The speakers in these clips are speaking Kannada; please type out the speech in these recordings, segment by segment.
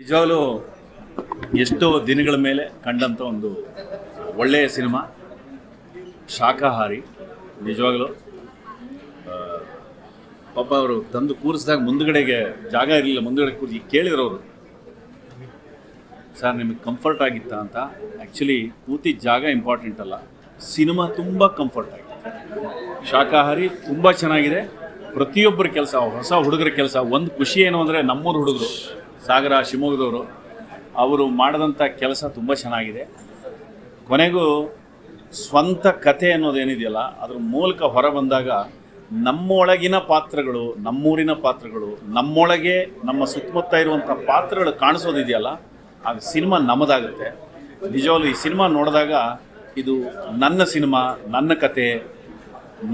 ನಿಜವಾಗ್ಲೂ ಎಷ್ಟೋ ದಿನಗಳ ಮೇಲೆ ಕಂಡಂಥ ಒಂದು ಒಳ್ಳೆಯ ಸಿನಿಮಾ, ಶಾಖಾಹಾರಿ, ನಿಜವಾಗಲೂ ಪಾಪ ಅವರು ತಂದು ಕೂರಿಸಿದಾಗ ಮುಂದ್ಗಡೆಗೆ ಜಾಗ ಇರಲಿಲ್ಲ, ಮುಂದ್ಗಡೆ ಕೂರಿಸಿ ಕೇಳಿದ್ರವರು ಸರ್, ನಿಮಗೆ ಕಂಫರ್ಟ್ ಆಗಿತ್ತಾ ಅಂತ. ಆ್ಯಕ್ಚುಲಿ ಕೂತಿದ್ದ ಜಾಗ ಇಂಪಾರ್ಟೆಂಟ್ ಅಲ್ಲ. ಸಿನಿಮಾ ತುಂಬ ಕಂಫರ್ಟ್ ಆಗಿತ್ತು ಶಾಖಾಹಾರಿ ತುಂಬ ಚೆನ್ನಾಗಿದೆ. ಪ್ರತಿಯೊಬ್ಬರ ಕೆಲಸ, ಹೊಸ ಹುಡುಗರ ಕೆಲಸ, ಒಂದು ಖುಷಿ ಏನು ಅಂದರೆ ನಮ್ಮೂರು ಹುಡುಗರು. ಸಾಗರ ಶಿವಮೊಗ್ಗದವರು, ಅವರು ಮಾಡಿದಂಥ ಕೆಲಸ ತುಂಬ ಚೆನ್ನಾಗಿದೆ. ಕೊನೆಗೂ ಸ್ವಂತ ಕತೆ ಅನ್ನೋದೇನಿದೆಯಲ್ಲ ಅದ್ರ ಮೂಲಕ ಹೊರ ಬಂದಾಗ ನಮ್ಮೊಳಗಿನ ಪಾತ್ರಗಳು, ನಮ್ಮೂರಿನ ಪಾತ್ರಗಳು, ನಮ್ಮೊಳಗೆ ನಮ್ಮ ಸುತ್ತಮುತ್ತ ಇರುವಂಥ ಪಾತ್ರಗಳು ಕಾಣಿಸೋದಿದೆಯಲ್ಲ, ಆಗ ಸಿನಿಮಾ ನಮ್ಮದಾಗುತ್ತೆ. ನಿಜವಾಗ್ಲೂ ಈ ಸಿನಿಮಾ ನೋಡಿದಾಗ ಇದು ನನ್ನ ಸಿನಿಮಾ, ನನ್ನ ಕತೆ,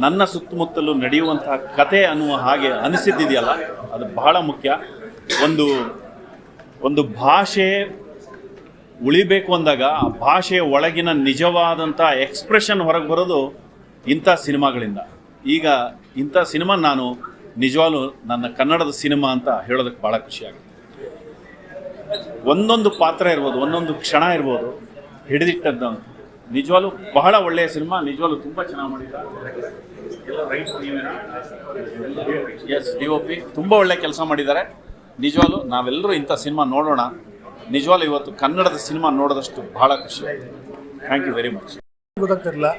ನನ್ನ ಸುತ್ತಮುತ್ತಲೂ ನಡೆಯುವಂತಹ ಕತೆ ಅನ್ನುವ ಹಾಗೆ ಅನಿಸಿದ್ದಿದೆಯಲ್ಲ, ಅದು ಬಹಳ ಮುಖ್ಯ. ಒಂದು ಒಂದು ಭಾಷೆ ಉಳಿಬೇಕು ಅಂದಾಗ ಆ ಭಾಷೆಯ ಒಳಗಿನ ನಿಜವಾದಂಥ ಎಕ್ಸ್ಪ್ರೆಷನ್ ಹೊರಗೆ ಬರೋದು ಇಂಥ ಸಿನಿಮಾಗಳಿಂದ. ಈಗ ಇಂಥ ಸಿನಿಮಾ ನಾನು ನಿಜವಾಗ್ಲೂ ನನ್ನ ಕನ್ನಡದ ಸಿನಿಮಾ ಅಂತ ಹೇಳೋದಕ್ಕೆ ಭಾಳ ಖುಷಿಯಾಗುತ್ತೆ ಒಂದೊಂದು ಪಾತ್ರ ಇರ್ಬೋದು ಒಂದೊಂದು ಕ್ಷಣ ಇರ್ಬೋದು ಹಿಡಿದಿಟ್ಟದ್ದು ನಿಜವಾಗ್ಲೂ ಬಹಳ ಒಳ್ಳೆಯ ಸಿನಿಮಾ ನಿಜವಾಗ್ಲೂ ತುಂಬ ಚೆನ್ನಾಗಿ ಮಾಡಿದ್ದಾರೆ. ಎಸ್ ಡಿ ಒ ಪಿ ತುಂಬ ಒಳ್ಳೆ ಕೆಲಸ ಮಾಡಿದ್ದಾರೆ. ನಿಜವಾಗ್ಲೂ ನಾವೆಲ್ಲರೂ ಇಂಥ ಸಿನಿಮಾ ನೋಡೋಣ. ನಿಜವಾಗ್ಲೂ ಇವತ್ತು ಕನ್ನಡದ ಸಿನಿಮಾ ನೋಡಿದಷ್ಟು ಬಹಳ ಖುಷಿ. ಥ್ಯಾಂಕ್ ಯು ವೆರಿ ಮಚ್ ಗೊತ್ತಾಗ್ತಿರಲಿಲ್ಲ.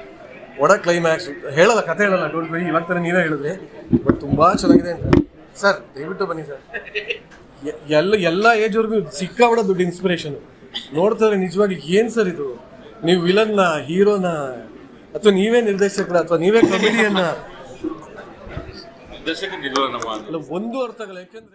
ಒಡ ಕ್ಲೈಮ್ಯಾಕ್ಸ್ ಹೇಳಲ್ಲ ಕತೆ ಹೇಳಲ್ಲ. ಡೋಂಟ್ ವೆರಿ ಇವಾಗ ತಾನೇ ನೀವೇ ಹೇಳಿದ್ರಿ. ಬಟ್ ತುಂಬ ಚೆನ್ನಾಗಿದೆ ಅಂತ. ಸರ್ ದಯವಿಟ್ಟು ಬನ್ನಿ ಸರ್ ಎಲ್ಲ ಎಲ್ಲ ಏಜ್ವರೆಗೂ ಸಿಕ್ಕಾಬಿಡ ದುಡ್ಡು ಇನ್ಸ್ಪಿರೇಷನ್ ನೋಡ್ತಾರೆ ನಿಜವಾಗಿ ಏನು ಸರ್ ಇದು? ನೀವು ವಿಲನ್ನ ಹೀರೋನ ಅಥವಾ ನೀವೇ ನಿರ್ದೇಶಕರ ಅಥವಾ ನೀವೇ ಕಮಿಡಿಯನ್ನ ಒಂದು ಅರ್ಥಗಳು ಯಾಕೆಂದ್ರೆ